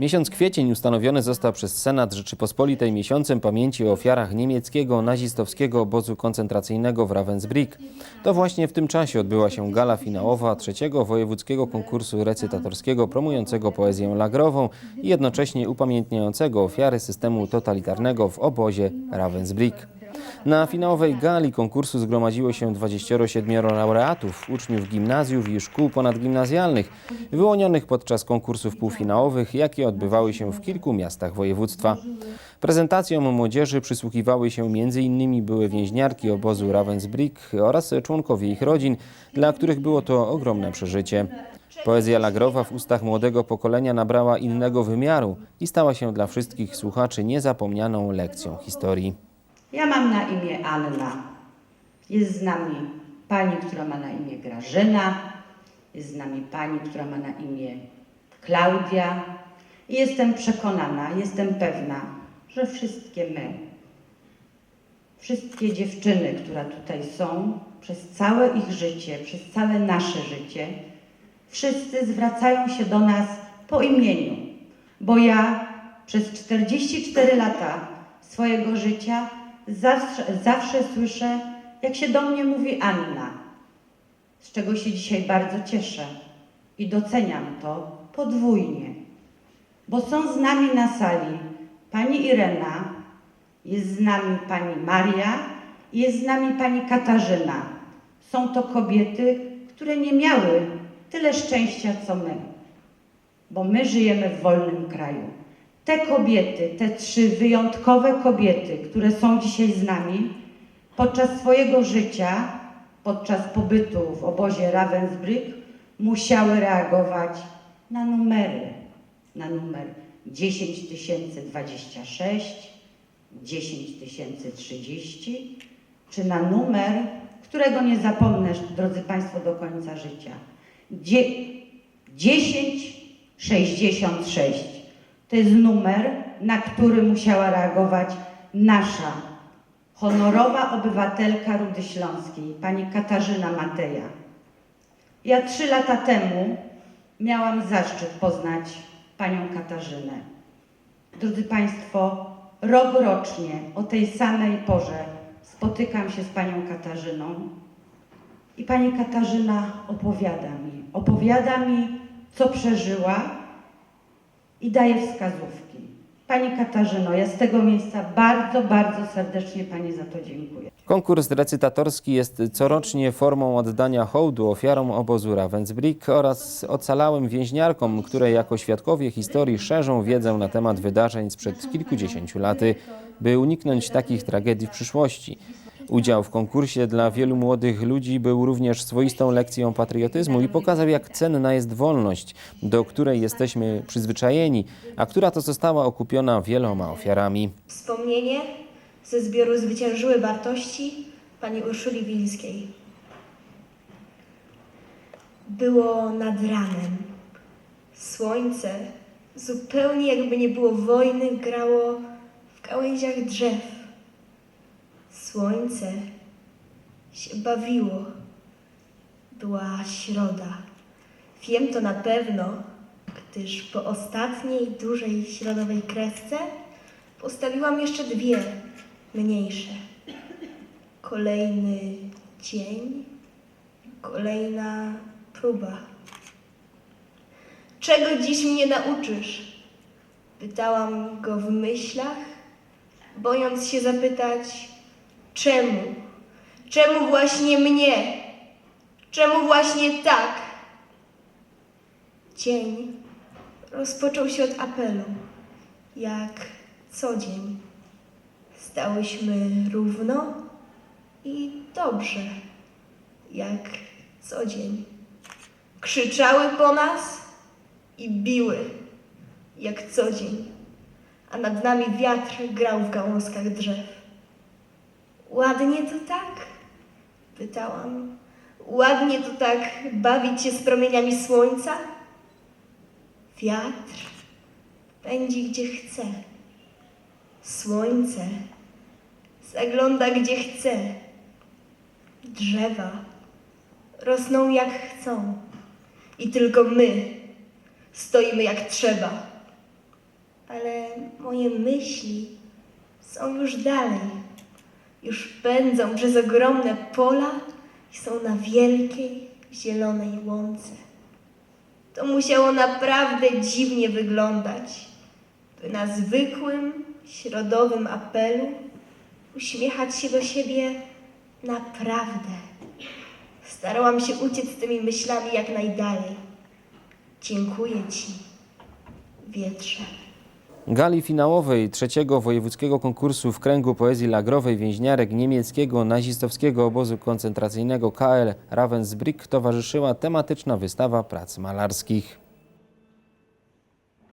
Miesiąc kwiecień ustanowiony został przez Senat Rzeczypospolitej miesiącem pamięci o ofiarach niemieckiego nazistowskiego obozu koncentracyjnego w Ravensbrück. To właśnie w tym czasie odbyła się gala finałowa trzeciego wojewódzkiego konkursu recytatorskiego promującego poezję lagrową i jednocześnie upamiętniającego ofiary systemu totalitarnego w obozie Ravensbrück. Na finałowej gali konkursu zgromadziło się 27 laureatów, uczniów gimnazjów i szkół ponadgimnazjalnych, wyłonionych podczas konkursów półfinałowych, jakie odbywały się w kilku miastach województwa. Prezentacjom młodzieży przysłuchiwały się m.in. były więźniarki obozu Ravensbrück oraz członkowie ich rodzin, dla których było to ogromne przeżycie. Poezja lagrowa w ustach młodego pokolenia nabrała innego wymiaru i stała się dla wszystkich słuchaczy niezapomnianą lekcją historii. Ja mam na imię Anna. Jest z nami pani, która ma na imię Grażyna. Jest z nami pani, która ma na imię Klaudia. I jestem przekonana, jestem pewna, że wszystkie my, wszystkie dziewczyny, które tutaj są, przez całe ich życie, przez całe nasze życie, wszyscy zwracają się do nas po imieniu. Bo ja przez 44 lata swojego życia zawsze, zawsze słyszę, jak się do mnie mówi Anna, z czego się dzisiaj bardzo cieszę i doceniam to podwójnie, bo są z nami na sali pani Irena, jest z nami pani Maria i jest z nami pani Katarzyna. Są to kobiety, które nie miały tyle szczęścia co my, bo my żyjemy w wolnym kraju. Te kobiety, te trzy wyjątkowe kobiety, które są dzisiaj z nami, podczas swojego życia, podczas pobytu w obozie Ravensbrück, musiały reagować na numery. Na numer 10026, 10030, czy na numer, którego nie zapomnę, drodzy Państwo, do końca życia. Dzie 1066. To jest numer, na który musiała reagować nasza honorowa obywatelka Rudy Śląskiej, pani Katarzyna Mateja. Ja trzy lata temu miałam zaszczyt poznać panią Katarzynę. Drodzy Państwo, rok rocznie o tej samej porze spotykam się z panią Katarzyną i pani Katarzyna opowiada mi, opowiada mi, co przeżyła i daje wskazówki. Pani Katarzyno, ja z tego miejsca bardzo, bardzo serdecznie Pani za to dziękuję. Konkurs recytatorski jest corocznie formą oddania hołdu ofiarom obozu Ravensbrück oraz ocalałym więźniarkom, które jako świadkowie historii szerzą wiedzę na temat wydarzeń sprzed kilkudziesięciu laty, by uniknąć takich tragedii w przyszłości. Udział w konkursie dla wielu młodych ludzi był również swoistą lekcją patriotyzmu i pokazał, jak cenna jest wolność, do której jesteśmy przyzwyczajeni, a która to została okupiona wieloma ofiarami. Wspomnienie ze zbioru Zwyciężyły wartości pani Urszuli Wińskiej. Było nad ranem. Słońce, zupełnie jakby nie było wojny, grało w gałęziach drzew. Słońce się bawiło. Była środa. Wiem to na pewno, gdyż po ostatniej dużej środowej kresce postawiłam jeszcze dwie mniejsze. Kolejny dzień, kolejna próba. Czego dziś mnie nauczysz? Pytałam go w myślach, bojąc się zapytać, czemu? Czemu właśnie mnie? Czemu właśnie tak? Dzień rozpoczął się od apelu, jak co dzień. Stałyśmy równo i dobrze, jak co dzień. Krzyczały po nas i biły, jak co dzień, a nad nami wiatr grał w gałązkach drzew. Ładnie to tak? Pytałam. Ładnie to tak bawić się z promieniami słońca? Wiatr pędzi gdzie chce. Słońce zagląda gdzie chce. Drzewa rosną jak chcą. I tylko my stoimy jak trzeba ale moje myśli są już dalej. Już pędzą przez ogromne pola i są na wielkiej, zielonej łące. To musiało naprawdę dziwnie wyglądać, by na zwykłym, środowym apelu uśmiechać się do siebie naprawdę. Starałam się uciec z tymi myślami jak najdalej. Dziękuję Ci, wietrze. Gali finałowej trzeciego wojewódzkiego konkursu w kręgu poezji lagrowej więźniarek niemieckiego nazistowskiego obozu koncentracyjnego KL Ravensbrück towarzyszyła tematyczna wystawa prac malarskich.